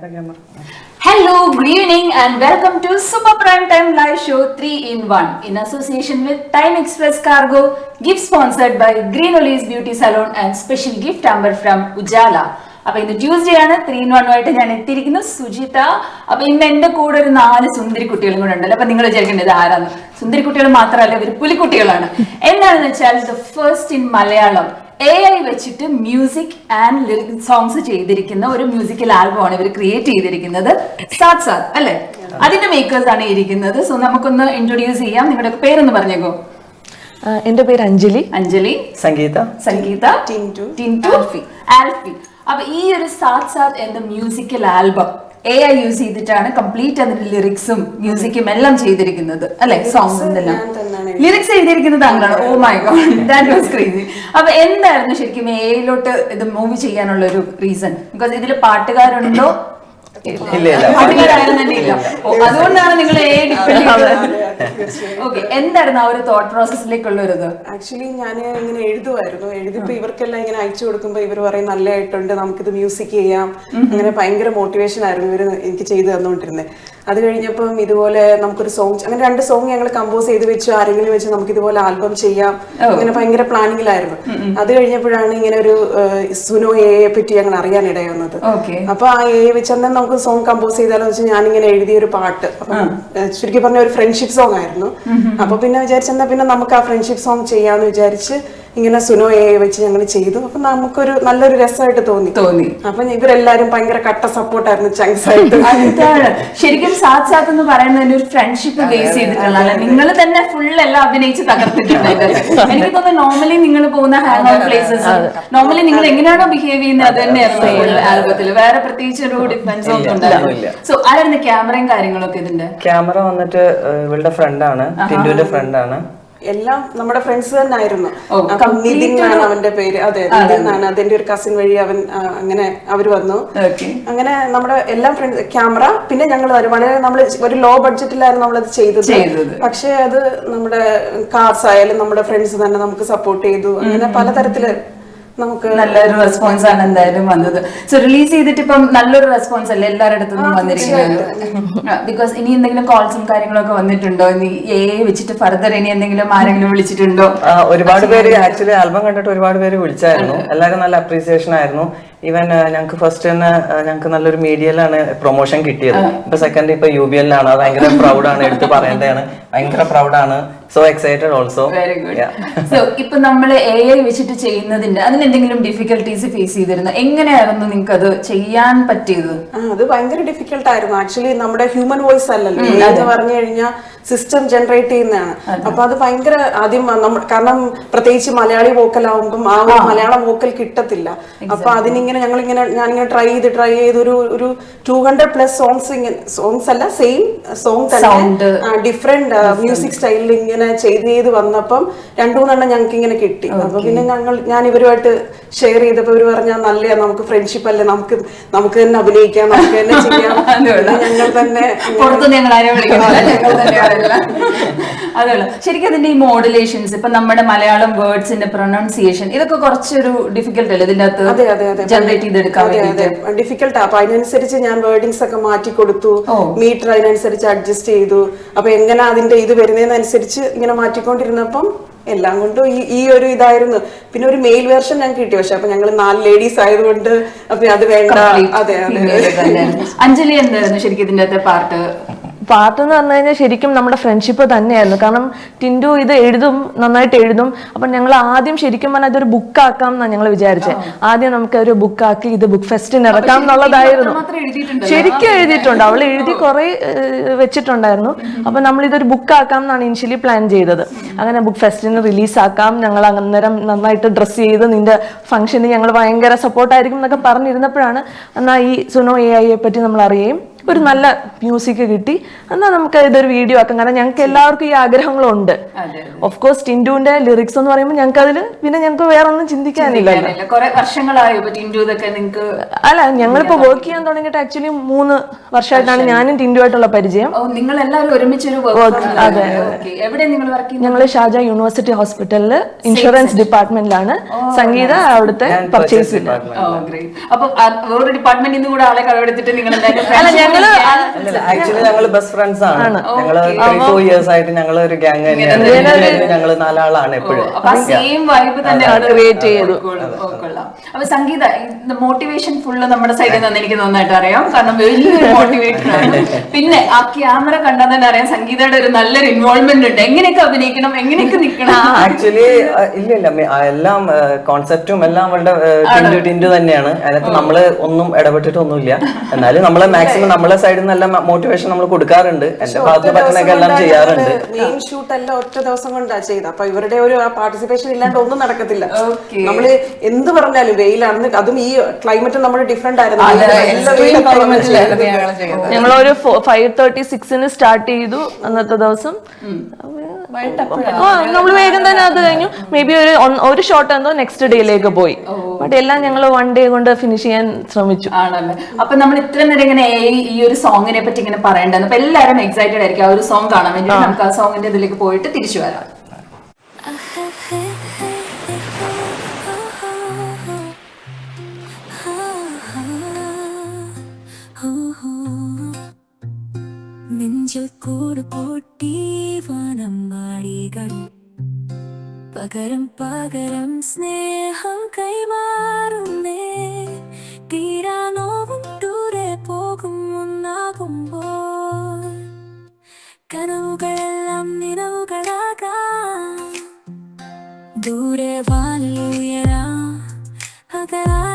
Hello, good evening, and welcome to Super Prime Time Live Show 3 in 1 in association with Time Express Cargo, gift sponsored by Green Olives Beauty Salon and special gift number from Ujala. അപ്പൊ ഇന്ന് Tuesday ആണ് three in വണ്ണുമായിട്ട് ഞാൻ എത്തിയിരിക്കുന്നു സുജിത അപ്പൊ ഇന്ന് എന്റെ കൂടെ ഒരു നാല് സുന്ദരി കുട്ടികളും കൂടെ ഉണ്ടല്ലോ അപ്പൊ നിങ്ങൾ വിചാരിക്കേണ്ടത് ഇത് ആരാന്ന് സുന്ദരി കുട്ടികൾ മാത്രമല്ല ഇവർ പുലിക്കുട്ടികളാണ് എന്താണെന്ന് വെച്ചാൽ the first in Malayalam A I വെച്ചിട്ട് മ്യൂസിക് ആൻഡ് ലിറിക് സോങ്സ് ചെയ്തിരിക്കുന്ന ഒരു മ്യൂസിക്കൽ ആൽബമാണ് ഇവർ ക്രിയേറ്റ് ചെയ്തിരിക്കുന്നത്. സാത് സാത് അല്ലെ? അതിന്റെ മേക്കേഴ്സ് ആണ് ഇരിക്കുന്നത്. സോ നമുക്കൊന്ന് ഇൻട്രൊഡ്യൂസ് ചെയ്യാം. നിങ്ങളുടെ പേരൊന്ന് പറഞ്ഞേക്കോ? എന്റെ പേര് അഞ്ജലി. അഞ്ജലി. സംഗീത. സംഗീത. ടിന്റു. ടിന്റു. ആൽഫി. അപ്പൊ ഈ ഒരു സാത് സാത് എന്ന musical album A I use ചെയ്തിട്ടാണ് കംപ്ലീറ്റ് അതിന്റെ ലിറിക്സും മ്യൂസിക്കും എല്ലാം ചെയ്തിരിക്കുന്നത്. അല്ലെ? സോങ്സ് എല്ലാം. ലിറിക്സ് എഴുതിയിരിക്കുന്നത് താങ്കളാണ്. Oh oh my God that was crazy അപ്പൊ എന്തായിരുന്നു ശരിക്കും എയിലോട്ട് ഇത് മൂവ് ചെയ്യാനുള്ള ഒരു റീസൺ ബിക്കോസ് ഇതിൽ പാട്ടുകാരുണ്ടോ? അതുകൊണ്ടാണ് നിങ്ങൾ എ ഓക്കെ എന്തായിരുന്നു ആ ഒരു തോട്ട് പ്രോസസ്സിലേക്കുള്ള ഒരു ഇത് ആക്ച്വലി ഞാൻ ഇങ്ങനെ എഴുതുമായിരുന്നു എഴുതിപ്പോ ഇവർക്കെല്ലാം ഇങ്ങനെ അയച്ചു കൊടുക്കുമ്പോ ഇവർ പറയും നല്ലതായിട്ടുണ്ട് നമുക്കിത് മ്യൂസിക് ചെയ്യാം. അങ്ങനെ ഭയങ്കര മോട്ടിവേഷൻ ആയിരുന്നു ഇവർ എനിക്ക് ചെയ്തു തന്നുകൊണ്ടിരുന്നത് അത് കഴിഞ്ഞപ്പം ഇതുപോലെ നമുക്കൊരു സോങ് അങ്ങനെ രണ്ട് സോങ് ഞങ്ങൾ കമ്പോസ് ചെയ്ത് വെച്ച് ആരെങ്കിലും വെച്ച് നമുക്ക് ഇതുപോലെ ആൽബം ചെയ്യാം അങ്ങനെ ഭയങ്കര പ്ലാനിങ്ങിലായിരുന്നു അത് കഴിഞ്ഞപ്പോഴാണ് ഇങ്ങനെ ഒരു സുനോ എയെ പറ്റി ഞങ്ങൾ അറിയാൻ ഇടയാവുന്നത് അപ്പൊ ആ എ വെച്ച് തന്നെ നമുക്ക് സോങ് കമ്പോസ് ചെയ്താലോ വെച്ചാൽ ഞാനിങ്ങനെ എഴുതിയ ഒരു പാട്ട്. ചുരുക്കി പറഞ്ഞ ഒരു ഫ്രണ്ട്ഷിപ്പ് സോങ് ആയിരുന്നു. അപ്പൊ പിന്നെ വിചാരിച്ചെന്നാ പിന്നെ നമുക്ക് ആ ഫ്രണ്ട്ഷിപ്പ് സോങ് ചെയ്യാന്ന് വിചാരിച്ച് ഇങ്ങനെ സുനോയെ വെച്ച് ഞങ്ങൾ ചെയ്തു. അപ്പൊ നമുക്കൊരു നല്ലൊരു രസമായിട്ട് തോന്നി. തോന്നി. അപ്പൊ ഇവരെല്ലാരും ഭയങ്കര കട്ട സപ്പോർട്ടായിരുന്നു ചങ്സ് ആയിട്ട്. അതാണ്. ശരിക്കും സാത് സാത്ത് എന്ന് പറയുന്നതിന് ഒരു ഫ്രണ്ട്ഷിപ്പ് ബേസ് ചെയ്തിട്ടുള്ള നിങ്ങൾ തന്നെ ഫുൾ എല്ലാം അഭിനയിച്ച് തകർത്തിട്ടുണ്ട്. എനിക്ക് തോന്നുന്നു നോർമലി നിങ്ങൾ പോകുന്ന ഹാങ് ഔട്ട് പ്ലേസസ് നോർമലി നിങ്ങൾ എങ്ങനെയാണോ ബിഹേവ് ചെയ്യുന്നത് അത് തന്നെയായിരുന്നു ആൽബത്തിൽ വേറെ പ്രത്യേകിച്ച് ഒരു ഡിഫറൻസ് ഒന്നും സോ ആരായിരുന്നു ക്യാമറയും കാര്യങ്ങളൊക്കെ ഇതിന്റെ? ക്യാമറ വന്നിട്ട് ഇവളുടെ ഫ്രണ്ടാണ് ടിൻഡുവിന്റെ ഫ്രണ്ടാണ് എല്ലാം നമ്മുടെ ഫ്രണ്ട്സ് തന്നെ ആയിരുന്നു നിതിൻ എന്നാണ് അവന്റെ പേര്. അതെ നിതിൻ എന്നാണ് അതെന്റെ ഒരു കസിൻ വഴി അവൻ അങ്ങനെ അവർ വന്നു. അങ്ങനെ നമ്മുടെ എല്ലാ ഫ്രണ്ട്സ് ക്യാമറ പിന്നെ ഞങ്ങൾ വളരെ നമ്മൾ ഒരു ലോ ബഡ്ജറ്റിലായിരുന്നു നമ്മളത് ചെയ്തത്. പക്ഷെ അത് നമ്മുടെ കാർസ് ആയാലും നമ്മുടെ ഫ്രണ്ട്സ് തന്നെ നമുക്ക് സപ്പോർട്ട് ചെയ്തു. അങ്ങനെ പലതരത്തിൽ നമുക്ക് നല്ലൊരു റെസ്പോൺസ് ആണ് എന്തായാലും വന്നത്. സോ റിലീസ് ചെയ്തിട്ട് ഇപ്പം നല്ലൊരു റെസ്പോൺസ് അല്ലേ? എല്ലാവരുടെ നിന്നും വന്നിരിക്കുന്നത്. ബിക്കോസ് ഇനി എന്തെങ്കിലും കോൾസും കാര്യങ്ങളൊക്കെ വന്നിട്ടുണ്ടോ? ഇനി ഏ വെച്ചിട്ട് ഫർദർ ഇനി എന്തെങ്കിലും ആരെങ്കിലും വിളിച്ചിട്ടുണ്ടോ? ഒരുപാട് പേര് ആക്ച്വലി ആൽബം കണ്ടിട്ട് ഒരുപാട് പേര് വിളിച്ചായിരുന്നു. എല്ലാവരും നല്ല അപ്രീസിയേഷൻ ആയിരുന്നു. ഈവൻ ഞങ്ങൾക്ക് ഫസ്റ്റ് തന്നെ ഞങ്ങൾക്ക് നല്ലൊരു മീഡിയയിലാണ് പ്രൊമോഷൻ കിട്ടിയത്. ഇപ്പൊ സെക്കൻഡ് ഇപ്പൊ യു ബി എല്ലാണ് അത് ഭയങ്കര പ്രൗഡാണ് എടുത്ത് പറയേണ്ടതാണ്. ഭയങ്കര പ്രൗഡാണ് so excited also very good so ഇപ്പൊ നമ്മൾ എ ഐ വെച്ചിട്ട് ചെയ്യുന്നതിന്റെ അതിന് എന്തെങ്കിലും ഡിഫിക്കൽട്ടീസ് ഫേസ് ചെയ്തിരുന്നു? എങ്ങനെയായിരുന്നു നിങ്ങൾക്ക് അത് ചെയ്യാൻ പറ്റിയത്? അത് ഭയങ്കര ഡിഫിക്കൽട്ട് ആയിരുന്നു. ആക്ച്വലി നമ്മുടെ ഹ്യൂമൻ വോയിസ് അല്ലല്ലോ. എന്ന് പറഞ്ഞു കഴിഞ്ഞാൽ സിസ്റ്റം ജനറേറ്റ് ചെയ്യുന്നതാണ്. അപ്പൊ അത് ഭയങ്കര ആദ്യം കാരണം പ്രത്യേകിച്ച് മലയാളി വോക്കൽ ആവുമ്പം ആ ഒരു മലയാളം വോക്കൽ കിട്ടത്തില്ല. അപ്പൊ അതിനിങ്ങനെ ഞങ്ങൾ ഇങ്ങനെ ഞാനിങ്ങനെ ട്രൈ ചെയ്ത് ട്രൈ ചെയ്ത് ഒരു ഒരു ടു ഹൺഡ്രഡ് പ്ലസ് സോങ്സ് ഇങ്ങനെ സോങ്സ് അല്ല സെയിം സോങ് തന്നെ ഡിഫറെന്റ് മ്യൂസിക് സ്റ്റൈലിൽ ഇങ്ങനെ ചെയ്ത് ചെയ്ത് വന്നപ്പം രണ്ടു മൂന്നെണ്ണം ഞങ്ങൾക്ക് ഇങ്ങനെ കിട്ടി അപ്പൊ പിന്നെ ഞങ്ങൾ ഞാൻ ഇവരുമായിട്ട് ഷെയർ ചെയ്തപ്പോ ഇവർ പറഞ്ഞാൽ നല്ല നമുക്ക് ഫ്രണ്ട്ഷിപ്പ് അല്ലേ? നമുക്ക് നമുക്ക് തന്നെ അഭിനയിക്കാം നമുക്ക് തന്നെ ചെയ്യാം. ഞങ്ങൾ തന്നെ പുറത്തു ഞങ്ങൾ ആരെയും തന്നെയാണല്ല അതുള്ള ശരിക്കും അതിന്റെ ഈ മോഡുലേഷൻസ് ഇപ്പൊ നമ്മുടെ മലയാളം വേർഡ്സിന്റെ പ്രൊനൗൺസിയേഷൻ ഇതൊക്കെ കുറച്ചൊരു ഡിഫിക്കൽട്ട് അല്ലേ? ഇതിന്റെ അകത്ത് ജനറേറ്റ് ചെയ്തെടുക്കാൻ ഡിഫിക്കൽട്ടാ അപ്പൊ അതിനനുസരിച്ച് ഞാൻ വേർഡിങ്സ് ഒക്കെ മാറ്റി കൊടുത്തു. മീറ്റർ അതിനനുസരിച്ച് അഡ്ജസ്റ്റ് ചെയ്തു. അപ്പൊ എങ്ങനെ അതിന്റെ ഇത് വരുന്നതിനനുസരിച്ച് ഇങ്ങനെ മാറ്റിക്കൊണ്ടിരുന്നപ്പം എല്ലാം കൊണ്ടും ഈ ഈ ഒരു ഇതായിരുന്നു. പിന്നെ ഒരു മെയിൽ വേർഷൻ ഞാൻ കിട്ടി. പക്ഷെ അപ്പൊ ഞങ്ങൾ നാല് ലേഡീസ് ആയതുകൊണ്ട് അപ്പൊ അത് വേണ്ട. അതെ അതെ. അഞ്ജലി എന്തായിരുന്നു ശരിക്കും ഇതിന്റെ അകത്തെ പാർട്ട് പാട്ട് എന്ന് പറഞ്ഞു കഴിഞ്ഞാൽ ശരിക്കും നമ്മുടെ ഫ്രണ്ട്ഷിപ്പ് തന്നെയായിരുന്നു. കാരണം ടിൻഡു ഇത് എഴുതും നന്നായിട്ട് എഴുതും. അപ്പം ഞങ്ങൾ ആദ്യം ശരിക്കും പറഞ്ഞാൽ ബുക്ക് ആക്കാം എന്നാണ് ഞങ്ങൾ വിചാരിച്ചത് ആദ്യം നമുക്ക് ഒരു ബുക്കാക്കി ഇത് ബുക്ക് ഫെസ്റ്റിന് ഇറക്കാം എന്നുള്ളതായിരുന്നു. ശരിക്കും എഴുതിയിട്ടുണ്ട്. അവൾ എഴുതി കുറെ വെച്ചിട്ടുണ്ടായിരുന്നു. അപ്പൊ നമ്മൾ ഇതൊരു ബുക്കാക്കാം എന്നാണ് ഇനിഷ്യലി പ്ലാൻ ചെയ്തത്. അങ്ങനെ ബുക്ക് ഫെസ്റ്റിന് റിലീസ് ആക്കാം. ഞങ്ങൾ അന്നേരം നന്നായിട്ട് ഡ്രസ്സ് ചെയ്ത് നിന്റെ ഫംഗ്ഷന് ഞങ്ങൾ ഭയങ്കര സപ്പോർട്ടായിരിക്കും എന്നൊക്കെ പറഞ്ഞിരുന്നപ്പോഴാണ് എന്നാൽ ഈ സുനോ എ ഐയെ പറ്റി നമ്മൾ അറിയുകയും ഒരു നല്ല മ്യൂസിക് കിട്ടി. എന്നാൽ നമുക്ക് ഇതൊരു വീഡിയോ ആക്കാം. കാരണം ഞങ്ങൾക്ക് എല്ലാവർക്കും ഈ ആഗ്രഹങ്ങളുണ്ട്. ഉണ്ട് ഓഫ് കോഴ്സ് ടിൻഡുവിന്റെ ലിറിക്സ് എന്ന് പറയുമ്പോൾ ഞങ്ങൾക്ക് അതിൽ പിന്നെ ഞങ്ങൾക്ക് വേറെ ഒന്നും ചിന്തിക്കാനില്ല. കുറെ വർഷങ്ങളായോ ഇപ്പൊ ടിൻഡു ഇതൊക്കെ നിങ്ങക്ക് അല്ല ഞങ്ങളിപ്പോ വർക്ക് ചെയ്യാൻ തുടങ്ങിയിട്ട് ആക്ച്വലി മൂന്ന് വർഷമായിട്ടാണ് ഞാനും ടിൻഡുമായിട്ടുള്ള പരിചയം. ഓ നിങ്ങൾ എല്ലാവരും വർക്ക് ചെയ്യുന്നത്? ഞങ്ങൾ ഷാജ യൂണിവേഴ്സിറ്റി ഹോസ്പിറ്റലിൽ ഇൻഷുറൻസ് ഡിപ്പാർട്ട്മെന്റിലാണ്. സംഗീത അവിടുത്തെ പർച്ചേസ് അപ്പൊ ആ വേറൊരു ഡിപ്പാർട്ട്മെന്റിൽ നിന്ന് കൂടെ ആളെ കടമെടുത്തിട്ട് നിങ്ങൾ അല്ല ഞങ്ങൾ ആക്ച്വലി ഞങ്ങൾ ബെസ്റ്റ് ഫ്രണ്ട്സ് ആണ്. ഞങ്ങൾ ത്രീ ഫോർ ഇയേഴ്സ് ആയിട്ട് ഞങ്ങൾ ഒരു ഗ്യാങ് തന്നെയാണ്. ഞങ്ങൾ നാലാളാണ് എപ്പോഴും. സെയിം വൈബ് തന്നെ create ചെയ്തു. അപ്പൊ സംഗീത മോട്ടിവേഷൻ ഫുള്ള് നമ്മുടെ സൈഡിൽ നിന്ന് എനിക്ക് നന്നായിട്ട് അറിയാം. കാരണം വലിയൊരു മോട്ടിവേറ്റർ ആണ്. പിന്നെ ആ ക്യാമറ കണ്ടാൽ തന്നെ അറിയാം സംഗീതയുടെ ഒരു നല്ലൊരു ഇൻവോൾവ്മെന്റ് ഉണ്ട്. എങ്ങനെയൊക്കെ അഭിനയിക്കണം? എങ്ങനെയൊക്കെ നിൽക്കണം? ആക്ച്വലി ഇല്ല ഇല്ല. എല്ലാം കോൺസെപ്റ്റും എല്ലാം അവളുടെ ടിൻഡു ടിൻഡു തന്നെയാണ്. അതിനകത്ത് നമ്മൾ ഒന്നും ഇടപെട്ടിട്ടൊന്നുമില്ല. എന്നാലും നമ്മൾ മാക്സിമം നമ്മളെ സൈഡിൽ നിന്ന് എല്ലാം മോട്ടിവേഷൻ നമ്മൾ കൊടുക്കാറുണ്ട്. എന്റെ ഭാഗത്ത് പറ്റുന്നൊക്കെ എല്ലാം ചെയ്യാറുണ്ട്. മെയിൻ ഷൂട്ട് എല്ലാം ഒറ്റ ദിവസം കൊണ്ടാ ചെയ്ത് അപ്പൊ ഇവരുടെ ഒരു പാർട്ടിസിപ്പേഷൻ ഇല്ലാണ്ട് ഒന്നും നടക്കത്തില്ല. നമ്മൾ എന്ത് പറഞ്ഞാലും വെയിലാണെന്ന് അതും ഈ ക്ലൈമറ്റ് നമ്മൾ ഡിഫറെന്റ് ആയിരുന്നു. ഞങ്ങളൊരു ഫൈവ് തേർട്ടി സിക്സിന് സ്റ്റാർട്ട് ചെയ്തു അന്നത്തെ ദിവസം. ആ നമ്മൾ വേഗം തന്നെ അത് കഴിഞ്ഞു. മേ ബി ഒരു ഒരു ഷോർട്ട് എന്തോ നെക്സ്റ്റ് ഡേയിലേക്ക് പോയി. ബട്ട് എല്ലാം ഞങ്ങൾ വൺ ഡേ കൊണ്ട് ഫിനിഷ് ചെയ്യാൻ ശ്രമിച്ചു. ആണല്ലേ? അപ്പൊ നമ്മൾ ഇത്ര നേരം ഇങ്ങനെ ഈ- ഈ ഒരു സോങ്ങിനെ പറ്റി ഇങ്ങനെ പറയേണ്ടത് അപ്പൊ എല്ലാവരും എക്സൈറ്റഡ് ആയിരിക്കും. ആ ഒരു സോങ് കാണാൻ വേണ്ടി നമുക്ക് ആ സോങ്ങിന്റെ ഇതിലേക്ക് പോയിട്ട് തിരിച്ചു വരാം. നെഞ്ചിൽ കൂട് പൊട്ടി വനം മാടികൾ പകരം പകരം സ്നേഹം കൈമാറുന്നേ. തീരാനോവും ദൂരെ പോകും ഒന്നാകുമ്പോൾ. കനവുകളെല്ലാം നിലവുകളാകാം. ദൂരെ വാലുയരാ. അകലാതെ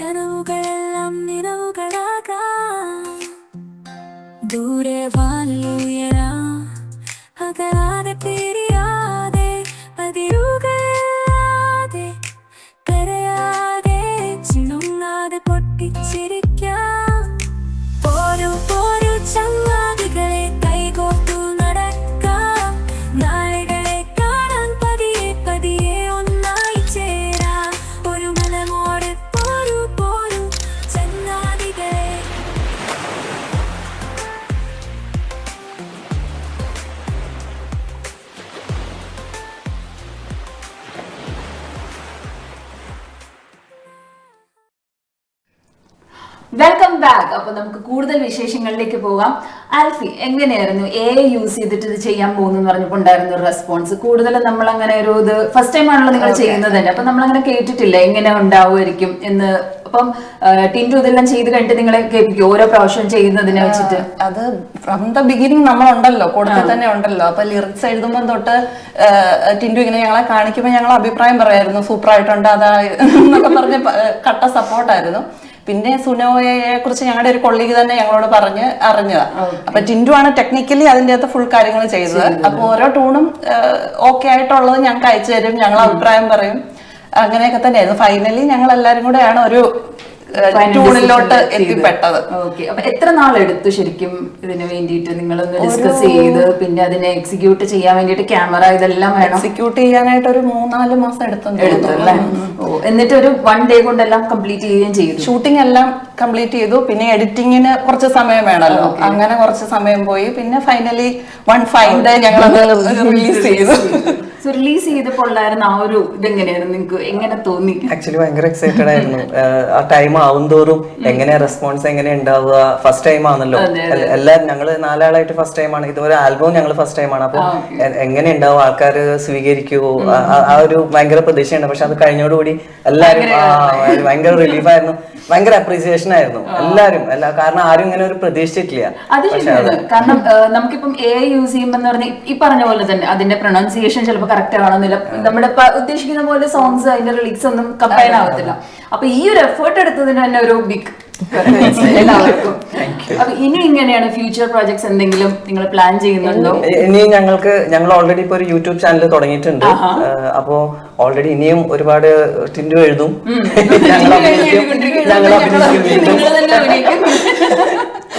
കനവുകളെല്ലാം നിലവുകളാകാം. ദൂരെ വാലുയരാം വെൽക്കം ബാക്ക് അപ്പൊ നമുക്ക് കൂടുതൽ വിശേഷങ്ങളിലേക്ക് പോകാം. ആൽഫി എങ്ങനെയായിരുന്നു എ യൂസ് ചെയ്തിട്ട് ഇത് ചെയ്യാൻ പോകുന്നു എന്ന് പറഞ്ഞപ്പോൾ ഉണ്ടായിരുന്ന ഒരു റെസ്പോൺസ് കൂടുതലും നമ്മൾ അങ്ങനെ ഒരു ഇത് ഫസ്റ്റ് ടൈം ആണല്ലോ നിങ്ങൾ ചെയ്യുന്നത് തന്നെ അപ്പൊ നമ്മൾ അങ്ങനെ കേട്ടിട്ടില്ല എങ്ങനെ ഉണ്ടാവുമായിരിക്കും എന്ന്? അപ്പം ടിന്റു ഇതെല്ലാം ചെയ്ത് കഴിഞ്ഞിട്ട് നിങ്ങളെ കേൾപ്പിക്കും? ഓരോ പ്രാവശ്യം ചെയ്യുന്നതിനെ വെച്ചിട്ട്. അത് ഫ്രം ദ ബിഗിനിങ് നമ്മളുണ്ടല്ലോ. കൂടുതൽ തന്നെ ഉണ്ടല്ലോ അപ്പൊ ലിറിക്സ് എഴുതുമ്പോൾ തൊട്ട് ടിന്റു ടിൻഡു ഇങ്ങനെ ഞങ്ങളെ കാണിക്കുമ്പോൾ ഞങ്ങൾ അഭിപ്രായം പറയായിരുന്നു. സൂപ്പറായിട്ടുണ്ട്. അതാ എന്നൊക്കെ പറഞ്ഞ് കട്ട സപ്പോർട്ടായിരുന്നു പിന്നെ സുനോയെ കുറിച്ച് ഞങ്ങളുടെ ഒരു കൊള്ളിക്ക് തന്നെ ഞങ്ങളോട് പറഞ്ഞ് അറിഞ്ഞതാ. അപ്പൊ ടിൻഡു ആണ് ടെക്നിക്കലി അതിന്റെ അകത്ത് ഫുൾ കാര്യങ്ങൾ ചെയ്തത്. അപ്പൊ ഓരോ ടൂണും ഓക്കെ ആയിട്ടുള്ളത് ഞങ്ങൾക്ക് അയച്ചു തരും ഞങ്ങൾ അഭിപ്രായം പറയും. അങ്ങനെയൊക്കെ തന്നെയായിരുന്നു. ഫൈനലി ഞങ്ങൾ എല്ലാരും കൂടെയാണ് ഒരു ട്യൂണിലോട്ട്. എത്തിപ്പെട്ടത്. ഓക്കെ അപ്പൊ എത്ര നാളെടുത്തു ശരിക്കും ഇതിന് വേണ്ടിയിട്ട് നിങ്ങളൊന്ന് ഡിസ്കസ് ചെയ്ത് പിന്നെ അതിനെ എക്സിക്യൂട്ട് ചെയ്യാൻ വേണ്ടിയിട്ട് ക്യാമറ ഇതെല്ലാം വേണം? എക്സിക്യൂട്ട് ചെയ്യാനായിട്ട് ഒരു മൂന്നാൽ മാസം എടുത്തു എടുത്തു അല്ലേ? എന്നിട്ട് ഒരു വൺ ഡേ കൊണ്ടെല്ലാം കംപ്ലീറ്റ് ചെയ്യുകയും ചെയ്തു. ഷൂട്ടിംഗ് എല്ലാം കംപ്ലീറ്റ് ചെയ്തു. പിന്നെ എഡിറ്റിങ്ങിന് കുറച്ച് സമയം വേണമല്ലോ അങ്ങനെ കുറച്ച് സമയം പോയി. പിന്നെ ഫൈനലി വൺ ഫൈൻ ഡേ ഞങ്ങൾ റിലീസ് ചെയ്തു. സോ റിലീസ് ചെയ്തപ്പോൾ ഉള്ളായിരുന്ന ആ ഒരു ഇതെങ്ങനെയായിരുന്നു? നിങ്ങൾക്ക് എങ്ങനെ തോന്നി? ആക്ച്വലി ഭയങ്കര എക്സൈറ്റഡ് ആയിരുന്നു. ആ ടൈം ആവും തോറും എങ്ങനെ റെസ്പോൺസ് എങ്ങനെ ഉണ്ടാവുക ഫസ്റ്റ് ടൈം ആണല്ലോ. എല്ലാ എല്ലാരും ഞങ്ങൾ നാലാളായിട്ട് ഫസ്റ്റ് ടൈം ആണ്. ഇതുപോലെ ആൽബം ഞങ്ങൾ ഫസ്റ്റ് ടൈം ആണ്. അപ്പൊ എങ്ങനെ ഉണ്ടാവും? ആൾക്കാർ സ്വീകരിക്കുവോ ആ- ഒരു ഭയങ്കര പ്രതീക്ഷയുണ്ട്. പക്ഷെ അത് കഴിഞ്ഞോടുകൂടി എല്ലാരും ഭയങ്കര റിലീഫ് ആയിരുന്നു. ഭയങ്കര അപ്രീസിയേഷൻ ആയിരുന്നു. എല്ലാരും. എല്ലാ കാരണം ആരും ഇങ്ങനെ ഒരു പ്രതീക്ഷിച്ചിട്ടില്ല. അത് ശരിയാണ്. കാരണം നമുക്കിപ്പം എ യൂസ് ചെയ്യുമ്പോൾ പറഞ്ഞാൽ ഈ പറഞ്ഞ പോലെ തന്നെ അതിന്റെ പ്രൊണൗൺസിയേഷൻ ചിലപ്പോൾ കറക്റ്റ് ആവണമെന്നില്ല. നമ്മുടെ ഉദ്ദേശിക്കുന്ന പോലെ സോങ്സ് അതിന്റെ റിലീക്സ് ഒന്നും കമ്പയർ ആവത്തില്ല. അപ്പൊ ഈ ഒരു എഫേർട്ട് എടുത്തതിന് തന്നെ ഒരു ബിഗ് എല്ലാവർക്കും. അപ്പൊ ഇനി ഇങ്ങനെയാണ് ഫ്യൂച്ചർ പ്രോജക്ട്സ് എന്തെങ്കിലും നിങ്ങൾ പ്ലാൻ ചെയ്യുന്നുണ്ടോ? ഇനി ഞങ്ങൾക്ക് ഞങ്ങൾ ഓൾറെഡി ഇപ്പൊ ഒരു യൂട്യൂബ് ചാനൽ തുടങ്ങിയിട്ടുണ്ട്. അപ്പോ ഓൾറെഡി ഇനിയും ഒരുപാട് ടിൻഡു എഴുതും. ഞങ്ങൾ അഭിനയിക്കും.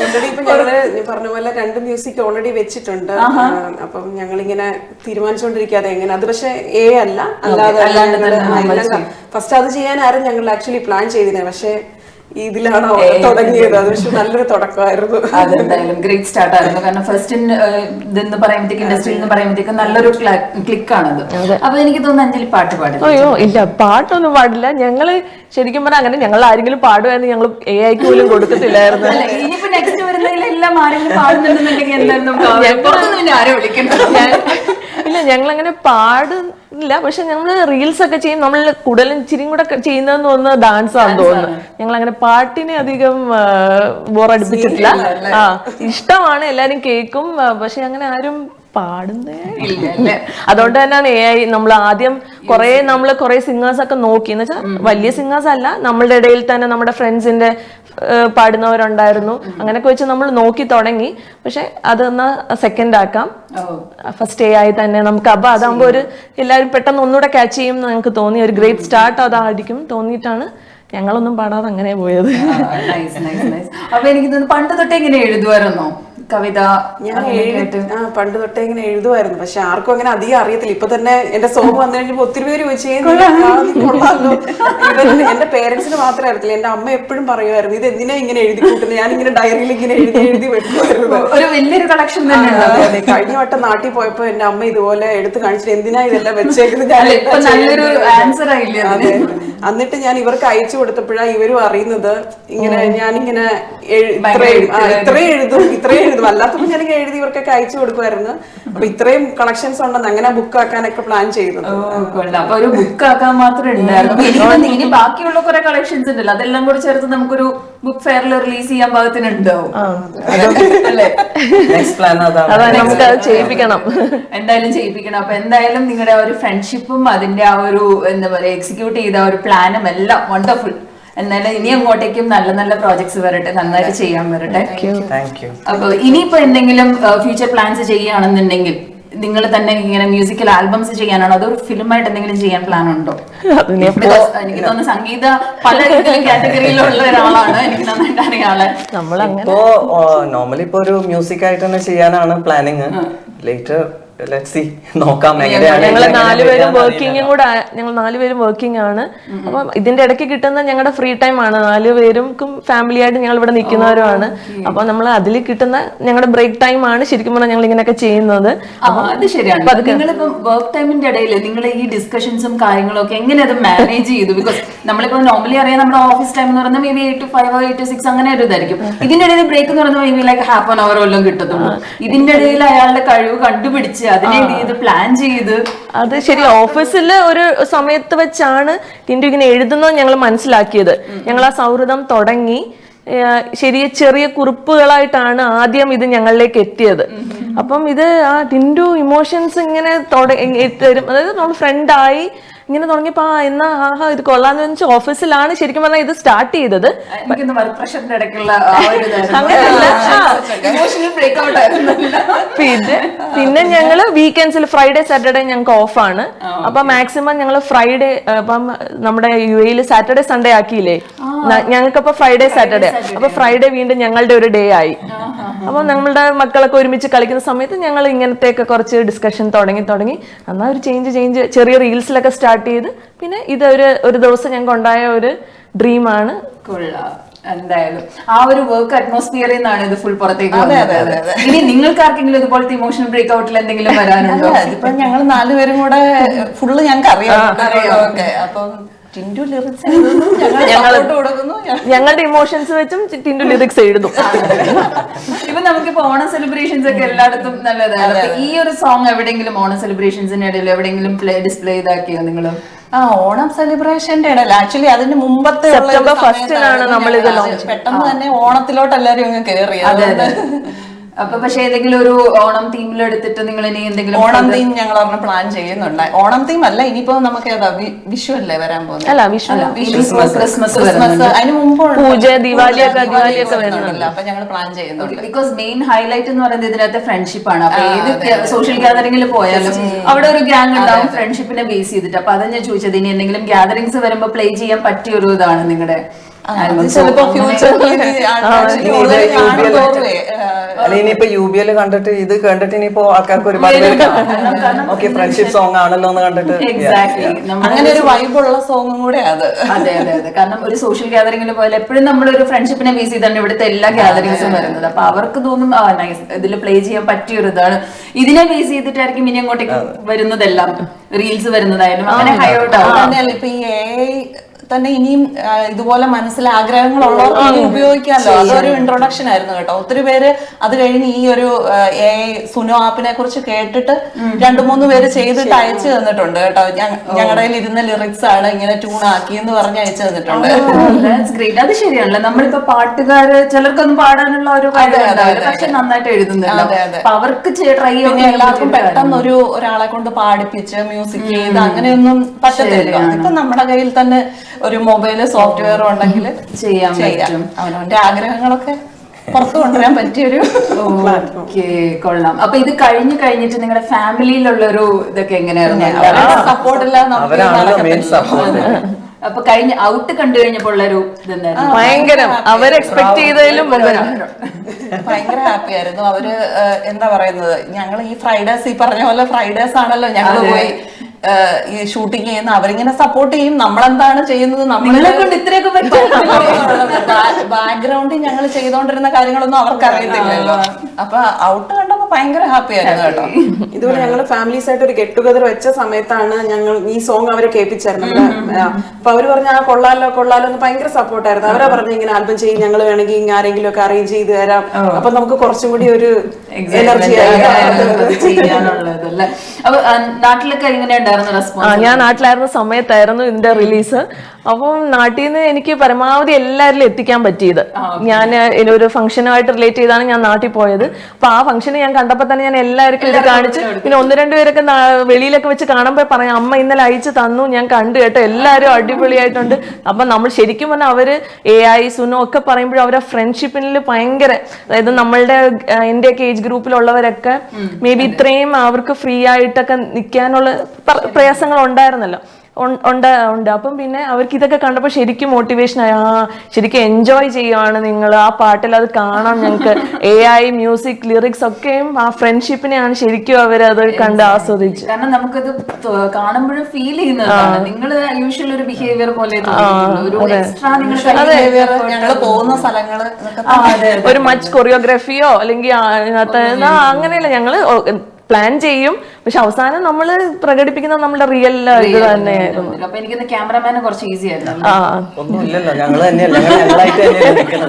ഓൾറെഡി ഇപ്പൊ ഞങ്ങൾ പറഞ്ഞ പോലെ രണ്ട് മ്യൂസിക് ഓൾറെഡി വെച്ചിട്ടുണ്ട്. അപ്പം ഞങ്ങൾ ഇങ്ങനെ തീരുമാനിച്ചുകൊണ്ടിരിക്കാതെ എങ്ങനെ? അത് പക്ഷെ എ അല്ല. അല്ലാതെ ഫസ്റ്റ് അത് ചെയ്യാനായിരുന്നു ഞങ്ങൾ ആക്ച്വലി പ്ലാൻ ചെയ്തിരുന്നത് പക്ഷെ ഇതിലാണ് തുടങ്ങിയത്. അത് പക്ഷെ നല്ലൊരു തുടക്കമായിരുന്നു. അതെന്തായാലും ഗ്രേറ്റ് സ്റ്റാർട്ട് ആയിരുന്നു. കാരണം ഫസ്റ്റ് ഇതെന്ന് പറയുമ്പോഴത്തേക്ക് ഇൻഡസ്ട്രിയിൽ നിന്ന് പറയുമ്പോഴത്തേക്ക് നല്ലൊരു ക്ലിക്ക് ആണത്. അപ്പൊ എനിക്ക് തോന്നുന്നു അഞ്ജലി പാട്ട് പാടില്ല? അയ്യോ ഇല്ല. പാട്ടൊന്നും പാടില്ല. ഞങ്ങൾ ശരിക്കും പറഞ്ഞാൽ അങ്ങനെ ഞങ്ങൾ ആരെങ്കിലും പാടുമായിരുന്നു ഞങ്ങൾ എ ഐക്ക് പോലും കൊടുക്കത്തില്ലായിരുന്നു. ഇനിയിപ്പോ നെക്സ്റ്റ് വരുന്നതിലെല്ലാം ആരെങ്കിലും പാടുന്നുണ്ടെന്നുണ്ടെങ്കിൽ എന്തായാലും നമുക്ക്. പുറത്തുനിന്ന് ആരും വിളിക്കണ്ട. ഇല്ല ഞങ്ങൾ അങ്ങനെ പാടില്ല പക്ഷെ ഞങ്ങൾ റീൽസ് ഒക്കെ ചെയ്യും. നമ്മൾ കൂടുതലും ചിരിയും കൂടെ ചെയ്യുന്നതെന്ന് തോന്നുന്നത് ഡാൻസ് ആണെന്ന് തോന്നുന്നു. ഞങ്ങൾ അങ്ങനെ പാട്ടിനെ അധികം ബോറടിപ്പിച്ചിട്ടില്ല. ആ ഇഷ്ടമാണ്. എല്ലാരും കേൾക്കും. പക്ഷെ അങ്ങനെ ആരും പാടുന്നേ അതുകൊണ്ട് തന്നെയാണ് എ ഐ നമ്മൾ ആദ്യം കുറെ നമ്മൾ കുറെ സിംഗേഴ്സ് ഒക്കെ നോക്കി. എന്ന് വെച്ചാൽ വലിയ സിംഗേഴ്സ് അല്ല. നമ്മളുടെ ഇടയിൽ തന്നെ നമ്മുടെ ഫ്രണ്ട്സിന്റെ പാടുന്നവരുണ്ടായിരുന്നു. അങ്ങനെയൊക്കെ വെച്ച് നമ്മൾ നോക്കി തുടങ്ങി. പക്ഷെ അതൊന്ന് സെക്കൻഡ് ആക്കാം. ഫസ്റ്റ് ഡേ ആയി തന്നെ നമുക്ക്. അപ്പൊ അതാകുമ്പോൾ ഒരു എല്ലാവരും പെട്ടെന്ന് ഒന്നുകൂടെ ക്യാച്ച് ചെയ്യും എന്ന് ഞങ്ങൾക്ക് തോന്നി. ഒരു ഗ്രേറ്റ് സ്റ്റാർട്ട് അതായിരിക്കും തോന്നിയിട്ടാണ് ഞങ്ങളൊന്നും പാടാതെ അങ്ങനെ പോയത്. അപ്പൊ എനിക്ക് പണ്ട് തൊട്ടേ ഇങ്ങനെ എഴുതുമായിരുന്നോ? കവിത ഞാൻ എഴുതി ആ പണ്ട് തൊട്ടേ ഇങ്ങനെ എഴുതുമായിരുന്നു. പക്ഷെ ആർക്കും അങ്ങനെ അധികം അറിയത്തില്ല. ഇപ്പൊ തന്നെ എന്റെ സോങ് വന്നു കഴിഞ്ഞപ്പോ ഒത്തിരി പേര് ചോദിച്ചു "ഏ, നീ ആ, നീ കൊള്ളാലോ ഇവൻ എന്റെ പേരൻസിന് മാത്രമേ അറിയത്തില്ല. എന്റെ അമ്മ എപ്പോഴും പറയുമായിരുന്നു ഇത് എന്തിനാ ഇങ്ങനെ എഴുതി കൂട്ടുന്നത് ഞാൻ ഇങ്ങനെ ഡയറിയിൽ ഇങ്ങനെ എഴുതി എഴുതി വെക്കുമായിരുന്നു. ഒരു വലിയൊരു കളക്ഷൻ തന്നെ. കഴിഞ്ഞ വട്ടം നാട്ടിൽ പോയപ്പോ എന്റെ അമ്മ ഇതുപോലെ എടുത്ത് കാണിച്ചിട്ട് എന്തിനാ ഇതെല്ലാം വെച്ചേക്കുന്നത്? ഞാൻ അല്ല, നല്ലൊരു ചെയ്യേണ്ടത്?" ആൻസർ ആയില്ലേ എന്നിട്ട് ഞാൻ ഇവർക്ക് അയച്ചു കൊടുത്തപ്പോഴാണ് ഇവരും അറിയുന്നത് ഇങ്ങനെ ഞാനിങ്ങനെ ഇത്രയും ഇത്രയും എഴുതും ഇത്രയും എഴുതും അല്ലാത്തപ്പോ ഞാൻ എഴുതി ഇവർക്കൊക്കെ അയച്ചു കൊടുക്കുമായിരുന്നു. അപ്പൊ ഇത്രയും കളക്ഷൻസ് ഉണ്ടെന്ന് അങ്ങനെ ബുക്ക് ആക്കാനൊക്കെ പ്ലാൻ ചെയ്തത്. അപ്പൊ ഒരു ബുക്ക് ആക്കാൻ മാത്രമേ ഉണ്ടായിരുന്നു ഇനി ബാക്കിയുള്ള കുറെ കളക്ഷൻസ് ഉണ്ടല്ലോ. അതെല്ലാം കൂടി ചേർത്ത് നമുക്കൊരു ബുക്ക് ഫെയറിൽ റിലീസ് ചെയ്യാൻ പാകത്തിനുണ്ടാവും. നമുക്ക് അത് ചെയ്യിപ്പിക്കണം. എന്തായാലും ചെയ്യിപ്പിക്കണം. അപ്പൊ എന്തായാലും നിങ്ങളുടെ ആ ഒരു ഫ്രണ്ട്ഷിപ്പും അതിന്റെ ആ ഒരു എന്താ പറയാ എക്സിക്യൂട്ട് ചെയ്ത ഒരു പ്ലാനും എല്ലാം വണ്ടർഫുൾ എന്നാലും ഇനി അങ്ങോട്ടേക്കും നല്ല നല്ല പ്രോജക്ട്സ് വരട്ടെ നന്നായിട്ട് ചെയ്യാൻ വരട്ടെ. അപ്പൊ ഇനിയിപ്പോ എന്തെങ്കിലും ഫ്യൂച്ചർ പ്ലാൻസ് ചെയ്യുകയാണെന്നുണ്ടെങ്കിൽ നിങ്ങൾ തന്നെ ഇങ്ങനെ മ്യൂസിക്കൽ ആൽബംസ് ചെയ്യാനാണോ അതോ ഫിലിമായിട്ട് എന്തെങ്കിലും ചെയ്യാൻ പ്ലാൻ ഉണ്ടോ? എനിക്ക് തോന്നുന്നു സംഗീത പല കാറ്റഗറിയിലുള്ള ഒരാളാണ്. എനിക്ക് നന്നായിട്ട് അറിയാളെ. നമ്മൾ ഇപ്പോ നോർമലി ഇപ്പൊ ഒരു മ്യൂസിക് ആയിട്ട് തന്നെ ചെയ്യാനാണ് പ്ലാനിങ് ലേറ്റർ നോക്കാം ഞങ്ങൾ നാലുപേരും വർക്കിംഗും. കൂടെ ഞങ്ങൾ നാലുപേരും വർക്കിംഗ് ആണ്. അപ്പം ഇതിന്റെ ഇടയ്ക്ക് കിട്ടുന്ന ഞങ്ങളുടെ ഫ്രീ ടൈം ആണ്. നാലുപേരും ഫാമിലി ആയിട്ട് ഞങ്ങൾ ഇവിടെ നിൽക്കുന്നവരുമാണ്. അപ്പൊ നമ്മൾ അതിൽ കിട്ടുന്ന ഞങ്ങളുടെ ബ്രേക്ക് ടൈം ആണ് ശരിക്കും പറഞ്ഞാൽ ഞങ്ങൾ ഇങ്ങനെയൊക്കെ ചെയ്യുന്നത്. അത് ശരിയാണ്. നിങ്ങളിപ്പം വർക്ക് ടൈമിന്റെ ഇടയിൽ നിങ്ങൾ ഈ ഡിസ്കഷൻസും കാര്യങ്ങളും ഒക്കെ എങ്ങനെ അത് മാനേജ് ചെയ്തു? ബിക്കോസ് നമ്മളിപ്പോ നോർമലി അറിയാം നമ്മുടെ ഓഫീസ് ടൈം എന്ന് പറയുന്നത് maybe eight five eight six അങ്ങനെ ഒരു ഇതായിരിക്കും. ഇതിന്റെ ഇടയിൽ ബ്രേക്ക് എന്ന് പറയുന്നത് maybe like half an hour വല്ലതും കിട്ടത്തുള്ളൂ. ഇതിന്റെ ഇടയിൽ അയാളുടെ കഴിവ് കണ്ടുപിടിച്ച് അതിനെ ഇത് പ്ലാൻ ചെയ്ത്? അത് ശരി ഓഫീസിൽ ഒരു സമയത്ത് വെച്ചാണ് ടിൻഡു ഇങ്ങനെ എഴുതുന്നത് ഞങ്ങൾ മനസ്സിലാക്കിയത്. ഞങ്ങൾ ആ സൗഹൃദം തുടങ്ങി. ശരിയ ചെറിയ കുറിപ്പുകളായിട്ടാണ് ആദ്യം ഇത് ഞങ്ങളിലേക്ക് എത്തിയത്. അപ്പം ഇത് ആ ടിൻഡു ഇമോഷൻസ് ഇങ്ങനെ തരും. അതായത് നമ്മൾ ഫ്രണ്ടായി ഇങ്ങനെ തുടങ്ങിയപ്പോ ആ എന്നാ ആഹാ ഇത് കൊള്ളാന്ന് വെച്ചാൽ ഓഫീസിലാണ് ശരിക്കും പറഞ്ഞാൽ ഇത് സ്റ്റാർട്ട് ചെയ്തത്. പിന്നെ പിന്നെ ഞങ്ങൾ വീക്കെൻഡ്സിൽ ഫ്രൈഡേ സാറ്റർഡേ ഞങ്ങൾക്ക് ആണ്. അപ്പൊ മാക്സിമം ഞങ്ങൾ ഫ്രൈഡേ അപ്പം നമ്മുടെ യു എയിൽ സാറ്റർഡേ സൺഡേ ആക്കിയില്ലേ ഞങ്ങൾക്കപ്പോ ഫ്രൈഡേ സാറ്റർഡേ അപ്പൊ ഫ്രൈഡേ വീണ്ടും ഞങ്ങളുടെ ഒരു ഡേ ആയി. അപ്പൊ നമ്മളുടെ മക്കളൊക്കെ ഒരുമിച്ച് കളിക്കുന്ന സമയത്ത് ഞങ്ങൾ ഇങ്ങനത്തെയൊക്കെ കുറച്ച് ഡിസ്കഷൻ തുടങ്ങി തുടങ്ങി. എന്നാൽ ഒരു ചേഞ്ച് ചേഞ്ച് ചെറിയ റീൽസിലൊക്കെ സ്റ്റാർട്ട് ചെയ്ത് പിന്നെ ഇത് ഒരു ഒരു ദിവസം ഞങ്ങൾക്ക് ഉണ്ടായ ഒരു ഡ്രീമാണ് കൊള്ളാം. എന്തായാലും. ആ ഒരു വർക്ക് അറ്റ്മോസ്ഫിയറിൽ നിന്നാണ് ഇത് ഫുൾ പുറത്തേക്ക് വന്നത്. ഇനി നിങ്ങൾക്ക് ആർക്കെങ്കിലും ഇതുപോലത്തെ ഇമോഷണൽ ബ്രേക്ക്ഔട്ടിൽ എന്തെങ്കിലും വരാനുണ്ടോ? ഇപ്പൊ ഞങ്ങൾ നാലുപേരും കൂടെ ഫുള്ള് ഞങ്ങൾക്ക് അറിയാം. അപ്പം ടിൻഡു ലിറിക്സ് കൊടുക്കുന്നു. ഞങ്ങളുടെ ഇമോഷൻസ് വെച്ചും ടിൻഡു ലിറിക്സ് എഴുതും ഇപ്പൊ നമുക്കിപ്പോ ഓണം സെലിബ്രേഷൻസ് ഒക്കെ എല്ലായിടത്തും നല്ലതാണ്. ഈ ഒരു സോങ് എവിടെയെങ്കിലും ഓണം സെലിബ്രേഷൻസിന്റെ ഇടയിൽ എവിടെയെങ്കിലും ഡിസ്പ്ലേ ഇതാക്കിയോ നിങ്ങൾ ആ ഓണം സെലിബ്രേഷന്റെ ഇടയിൽ ആക്ച്വലി അതിന് മുമ്പത്തെ ഫസ്റ്റ് ആണ് നമ്മൾ പെട്ടെന്ന് തന്നെ ഓണത്തിലോട്ട് എല്ലാരും അങ്ങ് കയറി അതെ. അപ്പൊ പക്ഷെ ഏതെങ്കിലും ഒരു ഓണം തീമിൽ എടുത്തിട്ട് നിങ്ങൾ ഇനി എന്തെങ്കിലും ഓണം തീം ഞങ്ങൾ ഒരെണ്ണം പ്ലാൻ ചെയ്യുന്നുണ്ട്. ഓണം തീം അല്ല ഇനിയിപ്പോ നമുക്ക് ഏതാ വിഷു അല്ലേ വരാൻ പോകുന്നത്? അല്ല വിഷു ക്രിസ്മസ് ക്രിസ്മസ് അതിന് മുമ്പ് പൂജ, ദിവാലിയൊക്കെ- ദിവാലിയൊക്കെ വരുന്നുണ്ടല്ലോ അപ്പൊ ഞങ്ങൾ പ്ലാൻ ചെയ്യുന്നുണ്ട്. ബിക്കോസ് മെയിൻ ഹൈലൈറ്റ് എന്ന് പറയുന്നത് ഇതിനകത്ത് ഫ്രണ്ട്ഷിപ്പ് ആണ്. അപ്പൊ ഏത് സോഷ്യൽ ഗ്യാതറിംഗിൽ പോയാലും അവിടെ ഒരു ഗ്യാങ് ഉണ്ടാവും ഫ്രണ്ട്ഷിപ്പിനെ ബേസ് ചെയ്തിട്ട്. അപ്പൊ അതാ ഞാൻ ചോദിച്ചത് ഇനി എന്തെങ്കിലും ഗ്യാതറിംഗ്സ് വരുമ്പോ പ്ലേ ചെയ്യാൻ പറ്റിയ ഒരു ഇതാണ് നിങ്ങളുടെ അല്ല ഇനിയിപ്പോ യു ബി എൽ കണ്ടിട്ട് ഇത് കണ്ടിട്ട് ഇനിയിപ്പോ ആൾക്കാർക്ക് ഒരുപാട് ഓക്കെ ഫ്രണ്ട്ഷിപ്പ് സോങ് ആണല്ലോ എന്ന് കണ്ടിട്ട്. അങ്ങനെ ഒരു വൈബുള്ള സോങ്ങും കൂടെ അത്. അതെ അതെ അതെ. കാരണം ഒരു സോഷ്യൽ ഗ്യാതറിംഗിൽ പോയാൽ എപ്പോഴും നമ്മൾ ഒരു ഫ്രണ്ട്ഷിപ്പിനെ ബേസ് ചെയ്താണ് ഇവിടുത്തെ എല്ലാ ഗ്യാതറിംഗ്സും വരുന്നത്. അപ്പൊ അവർക്ക് തോന്നും ആ നൈസ് ഇതിൽ പ്ലേ ചെയ്യാൻ പറ്റിയ ഒരു ഇതാണ്. ഇതിനെ ബേസ് ചെയ്തിട്ടായിരിക്കും ഇനി അങ്ങോട്ടേക്ക് വരുന്നതെല്ലാം. റീൽസ് വരുന്നതായാലും അങ്ങനെ ഹൈ ഔട്ട് ആവും ഇപ്പൊ ഈ തന്നെ ഇനിയും ഇതുപോലെ മനസ്സിൽ ആഗ്രഹങ്ങളുള്ളവർക്ക് ഇനി ഉപയോഗിക്കാമല്ലോ. അതൊരു ഇൻട്രൊഡക്ഷൻ ആയിരുന്നു കേട്ടോ. ഒത്തിരി പേര് അത് കഴിഞ്ഞ് ഈ ഒരു എ സുനോ ആപ്പിനെ കുറിച്ച് കേട്ടിട്ട് രണ്ടു മൂന്ന് പേര് ചെയ്തിട്ട് അയച്ചു തന്നിട്ടുണ്ട് കേട്ടോ. ഞങ്ങളുടെ കയ്യിൽ ഇരുന്ന ലിറിക്സ് ആണ് ഇങ്ങനെ ട്യൂൺ ആക്കി എന്ന് പറഞ്ഞ് അയച്ചു തന്നിട്ടുണ്ട്. അത് ശരിയാണല്ലോ. നമ്മളിപ്പോ പാട്ടുകാര് ചിലർക്കൊന്നും പാടാനുള്ള ഒരു. പക്ഷെ നന്നായിട്ട്. അപ്പൊ അവർക്ക് ട്രൈ എല്ലാവർക്കും പെട്ടെന്ന് ഒരു ഒരാളെ കൊണ്ട് പാടിപ്പിച്ച് മ്യൂസിക് ചെയ്ത് അങ്ങനെയൊന്നും പറ്റത്തില്ല ഇപ്പൊ നമ്മുടെ കയ്യിൽ തന്നെ ഒരു മൊബൈൽ സോഫ്റ്റ്വെയർ ഉണ്ടെങ്കിൽ ചെയ്യാൻ പറ്റും. അവനവന്റെ ആഗ്രഹങ്ങളൊക്കെ പുറത്തു കൊണ്ടുവരാൻ പറ്റിയൊരു ഒരു കൊള്ളാം. അപ്പൊ ഇത് കഴിഞ്ഞു കഴിഞ്ഞിട്ട് നിങ്ങളുടെ ഫാമിലിയിലുള്ള ഒരു ഇതൊക്കെ എങ്ങനെയായിരുന്നു? സപ്പോർട്ട് എല്ലാം അപ്പൊ കഴിഞ്ഞ ഔട്ട് കണ്ടു കഴിഞ്ഞപ്പോൾ ഉള്ള ഒരു ഇതെന്തായിരുന്നു ഭയങ്കരം അവർ എക്സ്പെക്ട് ചെയ്തതിലും ഭയങ്കര ഹാപ്പി ആയിരുന്നു. അവർ എന്താ പറയുന്നത്? ഞങ്ങൾ ഈ ഫ്രൈഡേസ് ഈ പറഞ്ഞ പോലെ ഫ്രൈഡേസ് ആണല്ലോ ഞങ്ങൾ പോയി. ഈ ഷൂട്ടിങ് ചെയ്യുന്ന അവരിങ്ങനെ സപ്പോർട്ട് ചെയ്യും. നമ്മളെന്താണ് ചെയ്യുന്നത്? നമ്മളെ കൊണ്ട് ഇത്രയൊക്കെ ബാക്ക്ഗ്രൗണ്ടിൽ ഞങ്ങൾ ചെയ്തോണ്ടിരുന്ന കാര്യങ്ങളൊന്നും അവർക്ക് അറിയത്തില്ലല്ലോ അപ്പൊ ഔട്ട് കണ്ടപ്പോ ഭയങ്കര ഹാപ്പി ആയിരുന്നു കേട്ടോ. ഇതുപോലെ ഞങ്ങൾ ഫാമിലീസ് ആയിട്ട് ഒരു ഗെറ്റ് ടുഗദർ വെച്ച സമയത്താണ് ഞങ്ങൾ ഈ സോങ് അവരെ കേൾപ്പിച്ചായിരുന്നു അപ്പൊ അവർ പറഞ്ഞ ആ കൊള്ളാലോ കൊള്ളാലോ എന്ന് ഭയങ്കര സപ്പോർട്ടായിരുന്നു അവരാ പറഞ്ഞ ഇങ്ങനെ ആൽബം ചെയ്യും. ഞങ്ങൾ വേണമെങ്കിൽ ഇങ്ങനെ ആരെങ്കിലും ഒക്കെ അറേഞ്ച് ചെയ്ത് തരാം. അപ്പൊ നമുക്ക് കുറച്ചും കൂടി ഒരു എനർജി ചെയ്യാനുള്ളതല്ലേ അപ്പൊ ആ, നാട്ടിലൊക്കെ എങ്ങനെ ഉണ്ടായിരുന്നു റെസ്പോൺസ് ഞാൻ നാട്ടിലായിരുന്ന സമയത്തായിരുന്നു ഇതിന്റെ റിലീസ് അപ്പം നാട്ടിൽ നിന്ന് എനിക്ക് പരമാവധി എല്ലാവരിലും എത്തിക്കാൻ പറ്റിയത്. ഞാൻ ഒരു ഫംഗ്ഷനുമായിട്ട് റിലേറ്റ് ചെയ്താണ് ഞാൻ നാട്ടിൽ പോയത്. അപ്പൊ ആ ഫംഗ്ഷന് ഞാൻ കണ്ടപ്പോ തന്നെ ഞാൻ എല്ലാവർക്കും ഇത് കാണിച്ച് പിന്നെ ഒന്ന് രണ്ട് പേരൊക്കെ വെളിയിലൊക്കെ വെച്ച് കാണുമ്പോൾ പറയാം അമ്മ ഇന്നലെ അയച്ചു തന്നു ഞാൻ കണ്ടു കേട്ടോ എല്ലാവരും അടിപൊളിയായിട്ടുണ്ട്. അപ്പൊ നമ്മൾ ശരിക്കും പറഞ്ഞാൽ അവർ എ ഐ സുനോ ഒക്കെ പറയുമ്പോഴും അവരെ ഫ്രണ്ട്ഷിപ്പിനിൽ ഭയങ്കര അതായത് നമ്മളുടെ എന്റെ എന്റെയൊക്കെ ഏജ് ഗ്രൂപ്പിലുള്ളവരൊക്കെ മേ ബി ഇത്രയും അവർക്ക് ഫ്രീ ആയിട്ടൊക്കെ നിൽക്കാനുള്ള പ്ര- പ്രയാസങ്ങൾ ഉണ്ടായിരുന്നല്ലോ ഉണ്ട് ഉണ്ട്. അപ്പം പിന്നെ അവർക്ക് ഇതൊക്കെ കണ്ടപ്പോൾ ശരിക്കും മോട്ടിവേഷൻ ആയി. ആ ശരിക്കും എൻജോയ് ചെയ്യുവാണ് നിങ്ങൾ. ആ പാട്ടിൽ അത് കാണാം ഞങ്ങൾക്ക്. എ ഐ മ്യൂസിക് ലിറിക്സ് ഒക്കെയും ആ ഫ്രണ്ട്ഷിപ്പിനെയാണ് ശരിക്കും അവർ അത് കണ്ട് ആസ്വദിച്ചു. കാരണം നമുക്കത് കാണുമ്പോഴും ഫീൽ ചെയ്യുന്നതാണ് നിങ്ങൾ യൂഷ്വൽ ഒരു ബിഹേവിയർ പോലെ ഒരു എക്സ്ട്രാ നിങ്ങൾ ഞങ്ങൾ പോകുന്ന സ്ഥലങ്ങൾ ഒരു മച്ച് കൊറിയോഗ്രഫിയോ അല്ലെങ്കിൽ അതിനകത്ത് അങ്ങനെയല്ല. ഞങ്ങൾ പ്ലാൻ ചെയ്യും. പക്ഷെ അവസാനം നമ്മൾ പ്രകടിപ്പിക്കുന്നത് നമ്മുടെ റിയൽ ഇത് തന്നെയായിരുന്നു അപ്പൊ എനിക്കൊന്ന് ക്യാമറമാന് കുറച്ച് ഈസി ആയിരുന്നു.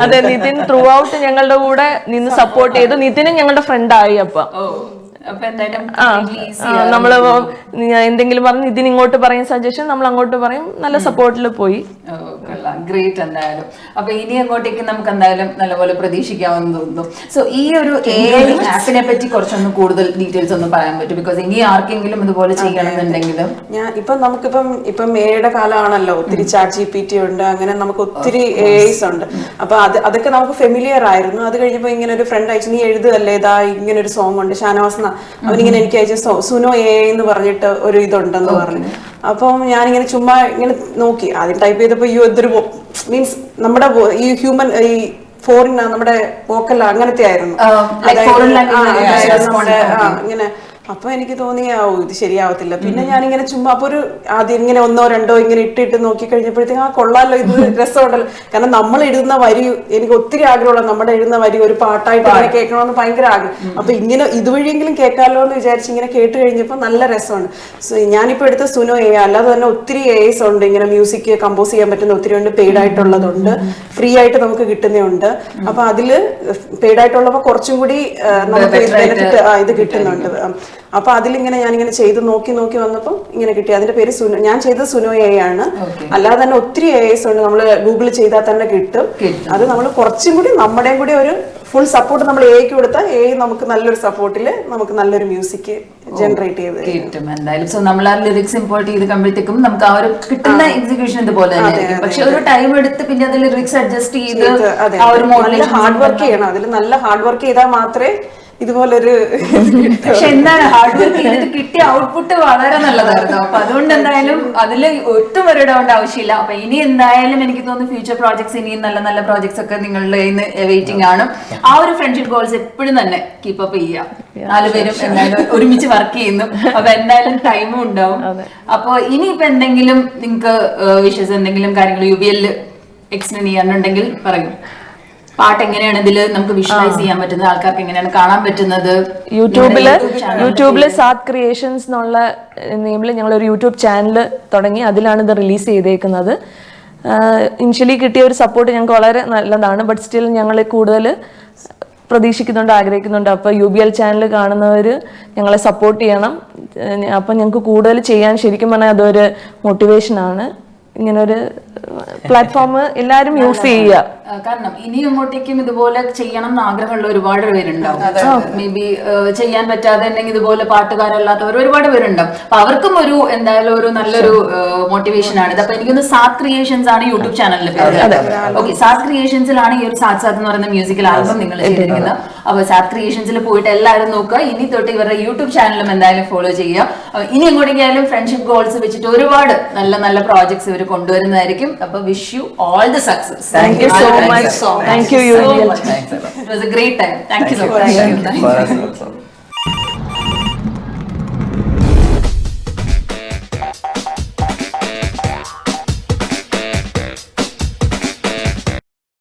അതെ നിതിൻ ത്രൂ ഔട്ട് ഞങ്ങളുടെ കൂടെ നിന്ന് സപ്പോർട്ട് ചെയ്തു. നിതിനും ഞങ്ങളുടെ ഫ്രണ്ട് ആയി അപ്പൊ. നമ്മൾ എന്തെങ്കിലും പറഞ്ഞ് ഇതിന് ഇങ്ങോട്ട് പറയും സജഷൻ നമ്മൾ അങ്ങോട്ട് പറയും. നല്ല സപ്പോർട്ടിൽ പോയി. ഗ്രേറ്റ് എന്തായാലും. അപ്പൊ ഇനി അങ്ങോട്ടേക്ക് നമുക്ക് എന്തായാലും നല്ലപോലെ പ്രതീക്ഷിക്കാമെന്ന് തോന്നുന്നു സോ ഈ ഒരു എ ആപ്പിനെ പറ്റി കുറച്ചൊന്ന് കൂടുതൽ ഡീറ്റെയിൽസ് ഒന്ന് പറയാൻ പറ്റും. ബിക്കോസ് ഇനി ആർക്കെങ്കിലും ഇതുപോലെ ചെയ്യണമെന്നുണ്ടെങ്കിലും. ഞാൻ ഇപ്പം നമുക്കിപ്പം ഇപ്പം എയുടെ കാലമാണല്ലോ. ഒത്തിരി ചാറ്റ് ജി പി ടി ഉണ്ട്. അങ്ങനെ നമുക്ക് ഒത്തിരി എഐസ് ഉണ്ട്. അപ്പൊ അത് അതൊക്കെ നമുക്ക് ഫെമിലിയർ ആയിരുന്നു. അത് കഴിഞ്ഞപ്പോ ഇങ്ങനെ ഒരു ഫ്രണ്ട് അയച്ചു നീ എഴുതല്ലേ ഇതാ ഇങ്ങനെ ഒരു സോങ് ഉണ്ട്. ഷാനവാസ് അവനിങ്ങനെ എനിക്ക് അയച്ച സുനോ എ എന്ന് പറഞ്ഞിട്ട് ഒരു ഇതുണ്ടെന്ന് പറഞ്ഞു. അപ്പം ഞാനിങ്ങനെ ചുമ്മാ ഇങ്ങനെ നോക്കി. ആദ്യം ടൈപ്പ് ചെയ്തപ്പോ ഈ ഇതൊരു മീൻസ് നമ്മുടെ ഈ ഹ്യൂമൻ ഈ ഫോറിൻ നമ്മുടെ വോക്കൽ അങ്ങനത്തെ ആയിരുന്നു ആ, like അതായത് foreign language ആ, language അതായത് respond നമ്മുടെ, ആ, ഇങ്ങനെ അപ്പൊ എനിക്ക് തോന്നി ഇത് ശരിയാവത്തില്ല. പിന്നെ ഞാൻ ഇങ്ങനെ ചുമ്മാ അപ്പൊ ഒരു ആദ്യം ഇങ്ങനെ ഒന്നോ രണ്ടോ ഇങ്ങനെ ഇട്ടിട്ട് നോക്കി കഴിഞ്ഞപ്പോഴത്തേക്ക് ആ കൊള്ളാലോ ഇത് രസമുണ്ടല്ലോ. കാരണം നമ്മൾ എഴുതുന്ന വരി എനിക്ക് ഒത്തിരി ആഗ്രഹമുള്ള നമ്മുടെ എഴുതുന്ന വരി ഒരു പാട്ടായിട്ട് അങ്ങനെ കേൾക്കണമെന്ന് ഭയങ്കര ആഗ്രഹം. അപ്പൊ ഇങ്ങനെ ഇതുവഴിയെങ്കിലും കേൾക്കാമല്ലോ എന്ന് വിചാരിച്ച് ഇങ്ങനെ കേട്ട് കഴിഞ്ഞപ്പോൾ നല്ല രസമാണ്. സോ ഞാനിപ്പോ എടുത്ത സുനോ എ അല്ലാതെ തന്നെ ഒത്തിരി എസ് ഉണ്ട്. ഇങ്ങനെ മ്യൂസിക് കമ്പോസ് ചെയ്യാൻ പറ്റുന്ന ഒത്തിരി ഉണ്ട്. പെയ്ഡ് ആയിട്ടുള്ളതുണ്ട്. ഫ്രീ ആയിട്ട് നമുക്ക് കിട്ടുന്നുണ്ട് അപ്പൊ അതിൽ പെയ്ഡ് ആയിട്ടുള്ളപ്പോ കുറച്ചും കൂടി നമുക്ക് ബെനിഫിറ്റ് ഇത് കിട്ടുന്നുണ്ട്. ഉം. അപ്പൊ അതിലിങ്ങനെ ഞാനിങ്ങനെ ചെയ്ത് നോക്കി നോക്കി വന്നപ്പോൾ ഇങ്ങനെ കിട്ടി. അതിന്റെ പേര് സുനോ. ഞാൻ ചെയ്തത് സുനോ എ ആണ്. അല്ലാതെ തന്നെ ഒത്തിരി എ എസ് ഉണ്ട് നമ്മൾ ഗൂഗിൾ ചെയ്താൽ തന്നെ കിട്ടും. അത് നമ്മൾ കുറച്ചും കൂടി നമ്മുടെയും കൂടി ഒരു ഫുൾ സപ്പോർട്ട് നമ്മൾ എക്ക് കൊടുത്താൽ എ നമുക്ക് നല്ലൊരു സപ്പോർട്ടിൽ നമുക്ക് നല്ലൊരു മ്യൂസിക് ജനറേറ്റ് ചെയ്ത് കിട്ടും എന്തായാലും. സോ നമ്മൾ ആ ലിറിക്സ് ഇമ്പോർട്ട് ചെയ്ത് കഴിയുമ്പോഴത്തേക്കും നമുക്ക് ആ ഒരു കിട്ടുന്ന എക്സിക്യൂഷൻ ഇതുപോലെ തന്നെ പക്ഷെ ഒരു ടൈം എടുത്ത് പിന്നെ അത് ലിറിക്സ് അഡ്ജസ്റ്റ് ചെയ്ത് ആ ഒരു ഹാർഡ് വർക്ക് ചെയ്യണം. അതിൽ നല്ല ഹാർഡ് വർക്ക് ചെയ്താൽ മാത്രമേ ഇതുപോലൊരു പക്ഷെ എന്താണ് ഹാർഡ് വർക്ക് ചെയ്തിട്ട് കിട്ടിയ ഔട്ട്പുട്ട് വളരെ നല്ലതായിരുന്നു. അപ്പൊ അതുകൊണ്ട് എന്തായാലും അതിൽ ഒട്ടും ഒരു ഡൗണ്ട് ആവശ്യമില്ല. അപ്പൊ ഇനി എന്തായാലും എനിക്ക് തോന്നുന്നു ഫ്യൂച്ചർ പ്രോജക്ട്സ് ഇനിയും നല്ല നല്ല പ്രോജക്ട്സ് ഒക്കെ നിങ്ങളുടെ ഇന്ന് വെയിറ്റിംഗ് ആണ് ആ ഒരു ഫ്രണ്ട്ഷിപ്പ് ഗോൾസ് എപ്പോഴും തന്നെ കീപ്പ് അപ്പ് ചെയ്യുക. നാലുപേരും എന്തായാലും ഒരുമിച്ച് വർക്ക് ചെയ്യുന്നു. അപ്പൊ എന്തായാലും ടൈമും ഉണ്ടാവും. അപ്പൊ ഇനിയിപ്പോ എന്തെങ്കിലും നിങ്ങൾക്ക് വിഷസ് എന്തെങ്കിലും കാര്യങ്ങൾ യു ബി എല്ലിൽ എക്സ്റ്റെൻഡ് ചെയ്യാനുണ്ടെങ്കിൽ പറയൂ. പാട്ട് എങ്ങനെയാണ് ഇതിൽ നമുക്ക് വിഷ്വലൈസ് ചെയ്യാൻ പറ്റുന്നത്? ആൾക്കാർക്ക് എങ്ങനെയാണ് കാണാൻ പറ്റുന്നത്? യൂട്യൂബിൽ യൂട്യൂബിൽ സാത് ക്രിയേഷൻസ് എന്നുള്ള നെയിമിൽ ഞങ്ങൾ ഒരു യൂട്യൂബ് ചാനൽ തുടങ്ങി. അതിലാണ് ഇത് റിലീസ് ചെയ്തേക്കുന്നത്. ഇനിഷ്യലി കിട്ടിയ ഒരു സപ്പോർട്ട് ഞങ്ങൾക്ക് വളരെ നല്ലതാണ്. ബട്ട് സ്റ്റിൽ ഞങ്ങൾ കൂടുതൽ പ്രതീക്ഷിക്കുന്നുണ്ട് ആഗ്രഹിക്കുന്നുണ്ട്. അപ്പോൾ യു ബി എൽ ചാനൽ കാണുന്നവർ ഞങ്ങളെ സപ്പോർട്ട് ചെയ്യണം. അപ്പം ഞങ്ങൾക്ക് കൂടുതൽ ചെയ്യാൻ ശരിക്കും പറഞ്ഞാൽ അതൊരു മോട്ടിവേഷനാണ് ഇങ്ങനൊരു പ്ലാറ്റ്ഫോം എല്ലാവരും യൂസ് ചെയ്യുക. കാരണം ഇനി അങ്ങോട്ടേക്കും ഇതുപോലെ ചെയ്യണം എന്ന് ആഗ്രഹമുള്ള ഒരുപാട് പേരുണ്ടാവും. മേ ബി ചെയ്യാൻ പറ്റാതെ ഉണ്ടെങ്കിൽ ഇതുപോലെ പാട്ടുകാരല്ലാത്തവർ ഒരുപാട് പേരുണ്ടാവും. അപ്പൊ അവർക്കും ഒരു എന്തായാലും ഒരു നല്ലൊരു മോട്ടിവേഷൻ ആണ്. ഇത് അപ്പൊ എനിക്കൊന്ന് സാത് ക്രിയേഷൻസ് ആണ് യൂട്യൂബ് ചാനലിൽ ഓക്കെ സാത് ക്രിയേഷൻസിലാണ് ഈ ഒരു സാത് സാത് എന്ന് പറയുന്ന മ്യൂസിക്കൽ ആൽബം നിങ്ങൾ ചെയ്തിരിക്കുന്നത്. അപ്പൊ സാത് ക്രിയേഷൻസിൽ പോയിട്ട് എല്ലാവരും നോക്കുക. ഇനി തൊട്ട് ഇവരുടെ യൂട്യൂബ് ചാനലും എന്തായാലും ഫോളോ ചെയ്യുക. ഇനി എങ്ങോട്ടേക്കായാലും ഫ്രണ്ട്ഷിപ്പ് ഗോൾസ് വെച്ചിട്ട് ഒരുപാട് നല്ല നല്ല പ്രോജക്ട്സ് ഇവർ കൊണ്ടുവരുന്നതായിരിക്കും. Kappa wish you all the success. Thank, Thank you, so much. Thank you, you so much. It was a great time. Thank, Thank you so much. Thank you. Thank you.